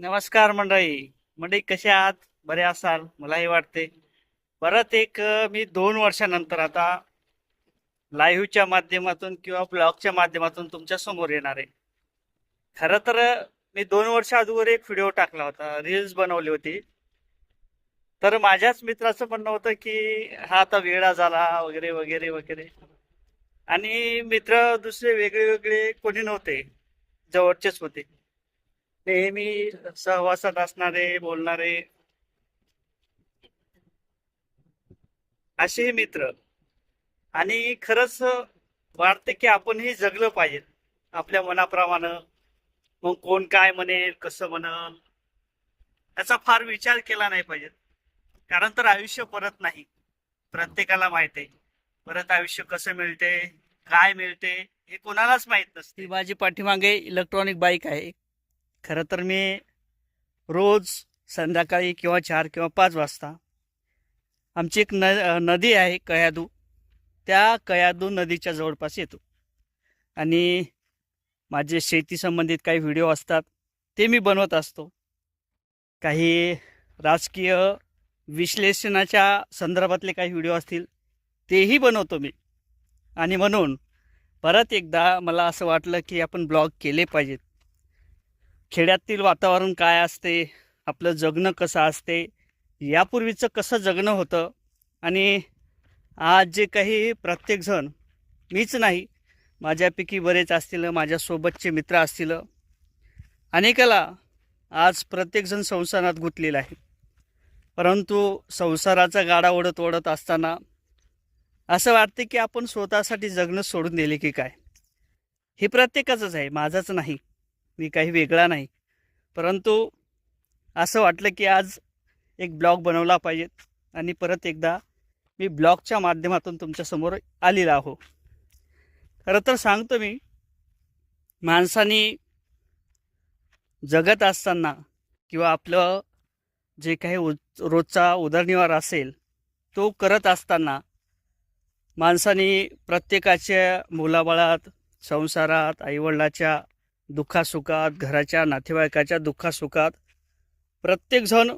नमस्कार मंडळी. मंडळी कसे आहात? बरे असाल? मलाही वाटते. परत एक मी दोन वर्षानंतर आता लाईव्हच्या माध्यमातून किंवा ब्लॉगच्या माध्यमातून तुमच्यासमोर येणार आहे. खरं तर मी दोन वर्ष अगोदर एक व्हिडिओ टाकला होता रील्स बनवली होती. तर माझ्याच मित्राचं म्हणणं होतं की हा आता वेळा झाला वगैरे वगैरे वगैरे. आणि मित्र दुसरे वेगळे वेगळे कोणी नव्हते जवळचेच होते. नेहमी सहवासात असणारे बोलणारे असे मित्र. आणि खरंच वाटते की आपणही जगलं पाहिजे. आपल्या मनाप्रमाणे. मग कोण काय म्हणेल कसं म्हणेल याचा फार विचार केला नाही पाहिजे. कारण तर आयुष्य परत नाही. प्रत्येकाला माहीत आहे. परत आयुष्य कसं मिळते काय मिळते हे कोणालाच माहीत नसते. माझी पाठीमागे इलेक्ट्रॉनिक बाईक आहे. खरं तर मी रोज संध्याकाळी किंवा चार किंवा पाच वाजता आमची एक न नदी आहे कयादू. त्या कयादू नदीच्या जवळपास येतो. आणि माझे शेती संबंधित काही व्हिडिओ असतात ते मी बनवत असतो. काही राजकीय विश्लेषणाच्या संदर्भातले काही व्हिडिओ असतील तेही बनवतो मी. आणि म्हणून परत एकदा मला असं वाटलं की आपण ब्लॉग केले पाहिजेत. खेड्यातील वातावरण काय असते? आपलं जगणं कसं असते? यापूर्वीचं कसं जगणं होतं? आणि आज जे काही प्रत्येकजण मीच नाही माझ्यापैकी बरेच असतील माझ्यासोबतचे मित्र असतील अनेकाला आज प्रत्येकजण संसारात गुंतलेला आहे. परंतु संसाराचा गाडा ओढत ओढत असताना असं वाटते की आपण स्वतःसाठी जगणं सोडून दिले की काय? हे प्रत्येकाचंच आहे माझंच नाही. मी काही वेगळा नाही. परंतु असं वाटलं की आज एक ब्लॉग बनवला पाहिजेत आणि परत एकदा मी ब्लॉगच्या माध्यमातून तुमच्यासमोर आलेला आहो. खरं तर सांगतो मी माणसाने जगत असताना किंवा आपलं जे काही उ रोजचा उदरनिवार असेल तो करत असताना माणसाने प्रत्येकाच्या मुलाबाळात संसारात आईवडिलाच्या दुःखासुखात घराच्या नातेवाईकाच्या दुःखासुखात प्रत्येकजण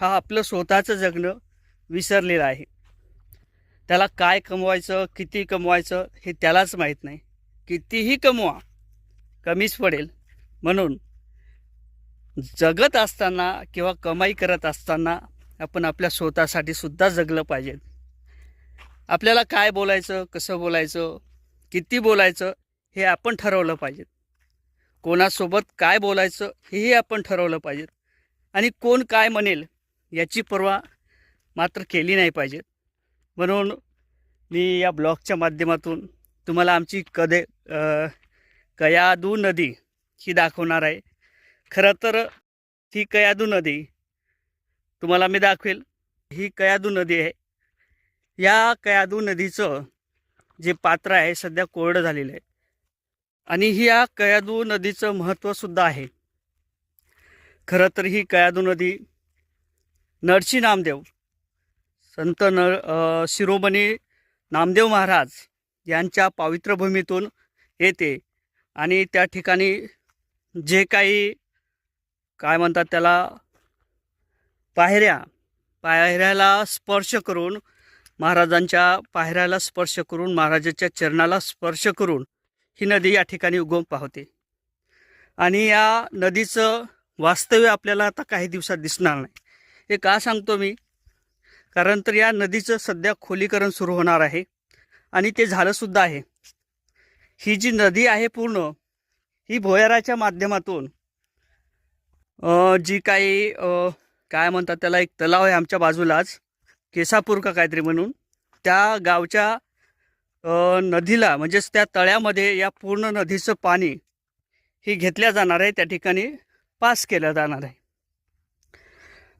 हा आपलं स्वतःचं जगणं विसरलेलं आहे. त्याला काय कमवायचं किती कमवायचं हे त्यालाच माहीत नाही. कितीही कमवा कमीच पडेल. म्हणून जगत असताना किंवा कमाई करत असताना आपण आपल्या स्वतःसाठी सुद्धा जगलं पाहिजे. आपल्याला काय बोलायचं कसं बोलायचं किती बोलायचं हे आपण ठरवलं पाहिजे. कोणासोबत काय बोलायचं हेही आपण ठरवलं पाहिजे. आणि कोण काय म्हणेल याची पर्वा मात्र केली नाही पाहिजे. म्हणून मी या ब्लॉगच्या माध्यमातून तुम्हाला आमची कदे कयादू नदी ही दाखवणार आहे. खरं तर ही कयादू नदी तुम्हाला मी दाखवेल. ही कयादू नदी आहे. या कयादू नदीचं जे पात्र आहे सध्या कोरडं झालेलं आहे. आणि ही या कयादू नदीचं महत्त्वसुद्धा आहे. खरं तर ही कयादू नदी नरसी नामदेव संत न शिरोमणी नामदेव महाराज यांच्या पावित्र भूमीतून येते. आणि त्या ठिकाणी जे काही काय म्हणतात त्याला पायऱ्या पायऱ्याला स्पर्श करून महाराजांच्या पायऱ्याला स्पर्श करून महाराजाच्या चरणाला स्पर्श करून ही नदी या ठिकाणी उगम पावते. आणि या नदीचं वास्तव्य आपल्याला आता काही दिवसात दिसणार नाही. हे का सांगतो मी? कारण तर या नदीचं सध्या खोलीकरण सुरू होणार आहे आणि ते झालंसुद्धा आहे. ही जी नदी आहे पूर्ण ही भोयाराच्या माध्यमातून जी काही काय म्हणतात त्याला एक तलाव आहे आमच्या बाजूलाच केसापूर का काहीतरी म्हणून त्या गावच्या नदीला म्हणजेच त्या तळ्यामध्ये या पूर्ण नदीचं पाणी ही घेतल्या जाणार आहे. त्या ठिकाणी पास केलं जाणार आहे.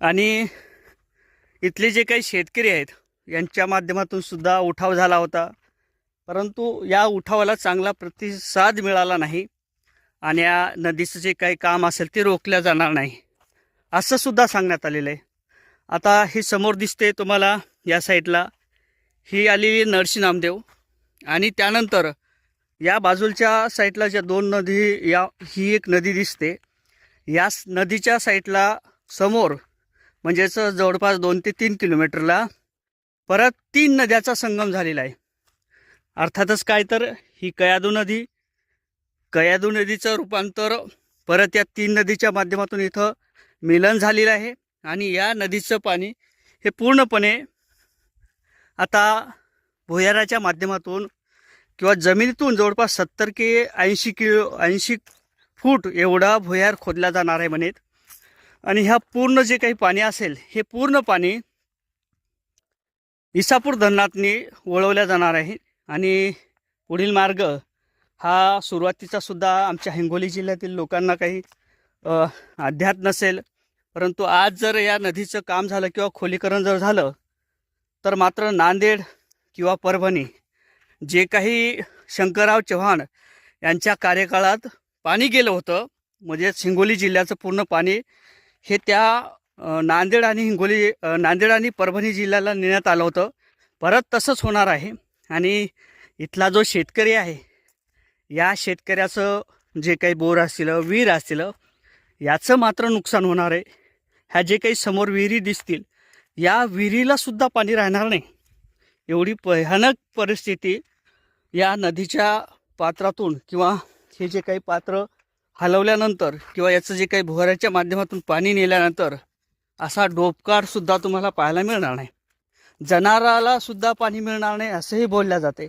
आणि इथले जे काही शेतकरी आहेत यांच्या माध्यमातून सुद्धा उठाव झाला होता. परंतु या उठावाला चांगला प्रतिसाद मिळाला नाही आणि या नदीचं जे काही काम असेल ते रोखल्या जाणार नाही असं सुद्धा सांगण्यात आलेलं आहे. आता हे समोर दिसते तुम्हाला या साईडला. ही आलेली नरसी नामदेव. आणि त्यानंतर या बाजूच्या साईडला ज्या दोन नदी या ही एक नदी दिसते. या नदीच्या साईडला समोर म्हणजेच जवळपास दोन ते तीन किलोमीटरला परत तीन नद्याचा संगम झालेला आहे. अर्थातच काय तर ही कयादू नदी कयादू नदीचं रूपांतर परत या तीन नदीच्या माध्यमातून इथं मिलन झालेलं आहे. आणि या नदीचं पाणी हे पूर्णपणे आता भुयाराच्या माध्यमातून किंवा जमिनीतून जवळपास सत्तर के ऐंशी किलो ऐंशी फूट एवढा भुयार खोदला जाणार आहे म्हणेत आणि ह्या पूर्ण जे काही पाणी असेल हे पूर्ण पाणी इसापूर धरणातनी वळवल्या जाणार आहे. आणि पुढील मार्ग हा सुरुवातीचा सुद्धा आमच्या हिंगोली जिल्ह्यातील लोकांना काही अध्यात नसेल. परंतु आज जर या नदीचं काम झालं किंवा खोलीकरण जर झालं तर मात्र नांदेड किंवा परभणी जे काही शंकरराव चव्हाण यांच्या कार्यकाळात पाणी गेलं होतं म्हणजे हिंगोली जिल्ह्याचं पूर्ण पाणी हे त्या नांदेड आणि हिंगोली नांदेड आणि परभणी जिल्ह्याला नेण्यात आलं होतं. परत तसंच होणार आहे. आणि इथला जो शेतकरी आहे या शेतकऱ्याचं जे काही बोर असतील विहीर असतील याचं मात्र नुकसान होणार आहे. ह्या जे काही समोर विहिरी दिसतील या विहिरीलासुद्धा पाणी राहणार नाही. एवढी भयानक परिस्थिती या नदीच्या पात्रातून किंवा हे जे काही पात्र हलवल्यानंतर किंवा याचं जे काही भुयाराच्या माध्यमातून पाणी नेल्यानंतर असा डोपकारसुद्धा तुम्हाला पाहायला मिळणार नाही. जनावराला सुद्धा पाणी मिळणार नाही असंही बोलल्या जाते.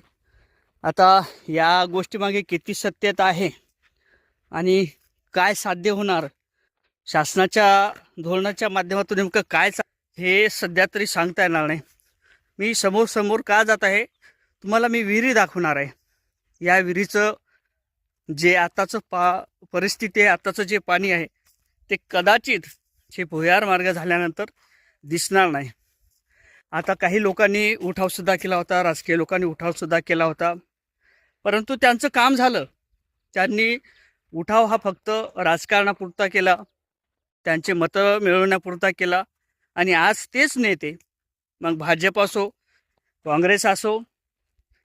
आता या गोष्टीमागे किती सत्यता आहे आणि काय साध्य होणार? शासनाच्या धोरणाच्या माध्यमातून नेमकं काय चा हे सध्या तरी सांगता येणार नाही. मी समोर समोर का जात आहे तुम्हाला मी विहिरी दाखवणार आहे. या विहिरीचं जे आत्ताचं पा परिस्थिती आहे आत्ताचं जे पाणी आहे ते कदाचित हे भुयार मार्ग झाल्यानंतर दिसणार नाही. आता काही लोकांनी उठावसुद्धा केला होता राजकीय लोकांनी उठावसुद्धा केला होता. परंतु त्यांचं काम झालं. त्यांनी उठाव हा फक्त राजकारणापुरता केला त्यांचे मतं मिळवण्यापुरता केला आणि आज तेच नेते मग भाजप असो काँग्रेस असो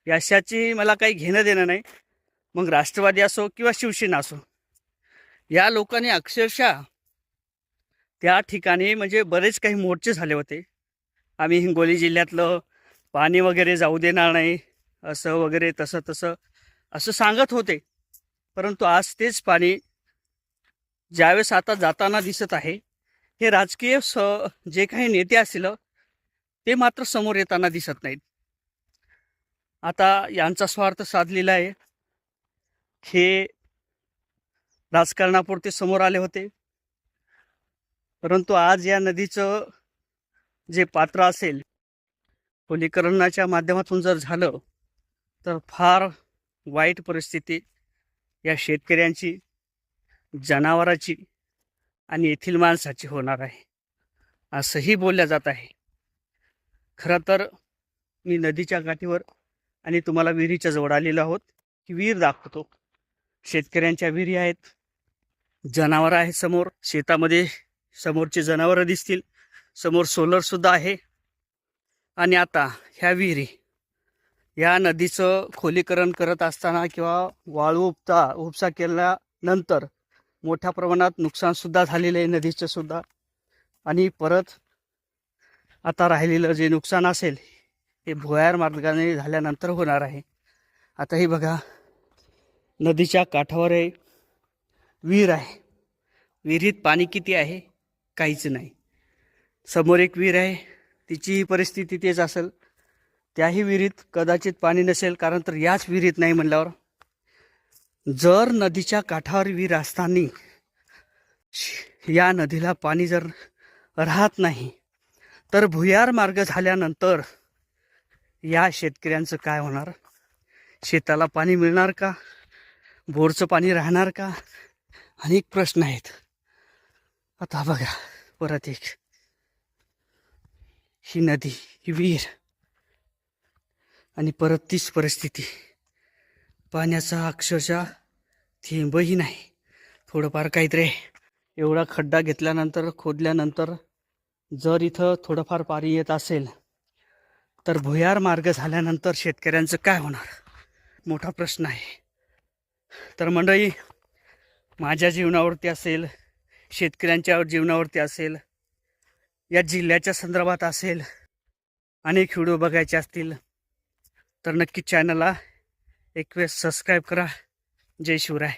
याशाची मला काही घेणं देणं नाही. मग राष्ट्रवादी असो किंवा शिवसेना असो या लोकांनी अक्षरशः त्या ठिकाणी म्हणजे बरेच काही मोर्चे झाले होते. आम्ही हिंगोली जिल्ह्यातलं पाणी वगैरे जाऊ देणार नाही असं वगैरे तसं तसं असं सांगत होते. परंतु आज तेच पाणी ज्यावेळेस आता जाताना दिसत आहे हे राजकीय स जे काही नेते असतील ते मात्र समोर येताना दिसत नाहीत. आता यांचा स्वार्थ साधलेला आहे. हे राजकारणापुरते समोर आले होते. परंतु आज या नदीचं जे पात्र असेल खोलीकरणाच्या माध्यमातून जर झालं तर फार वाईट परिस्थिती या शेतकऱ्यांची जनावराची आणि येथील माणसाची होणार आहे. असंही बोलल्या जात आहे. खरं तर मी नदीच्या काठीवर आणि तुम्हाला विहिरीच्या जवळ आलेलो आहोत की विहीर दाखवतो. शेतकऱ्यांच्या विहिरी आहेत जनावरं आहेत समोर शेतामध्ये समोरचे जनावरं दिसतील समोर सोलरसुद्धा आहे. आणि आता ह्या विहिरी या नदीचं खोलीकरण करत असताना किंवा वाळू उपता उपसा केल्यानंतर मोठ्या प्रमाणात नुकसानसुद्धा झालेलं आहे नदीचंसुद्धा आणि परत आता राहिलेलं जे नुकसान असेल हे भुयार मार्गाने झाल्यानंतर होणार आहे. आता हे बघा नदीच्या काठावर आहे विहीर आहे. विहिरीत पाणी किती आहे? काहीच नाही. समोर एक विहीर आहे तिचीही परिस्थिती तेच असेल. त्याही विहिरीत कदाचित पाणी नसेल कारण तर याच विहिरीत नाही म्हणल्यावर. जर नदीच्या काठावर विहीर असताना या नदीला पाणी जर राहत नाही तर भुयार मार्ग झाल्यानंतर या शेतकऱ्यांचं काय होणार? शेताला पाणी मिळणार का? बोरचं पाणी राहणार का? अनेक प्रश्न आहेत. आता बघा परत एक. ही नदी ही विहीर आणि परत तीच परिस्थिती. पाण्याचा अक्षरशः थेंबही नाही. थोडंफार काहीतरी एवढा खड्डा घेतल्यानंतर खोदल्यानंतर जर इथं थोडंफार पाणी येत असेल तर भुयार मार्ग झाल्यानंतर शेतकऱ्यांचं काय होणार? मोठा प्रश्न आहे. तर मंडळी माझ्या जीवनावरती असेल शेतकऱ्यांच्या जीवनावरती असेल या जिल्ह्याच्या संदर्भात असेल अनेक व्हिडिओ बघायचे असतील तर नक्की चॅनलला एक वेळेस सबस्क्राईब करा. जय शिवराय.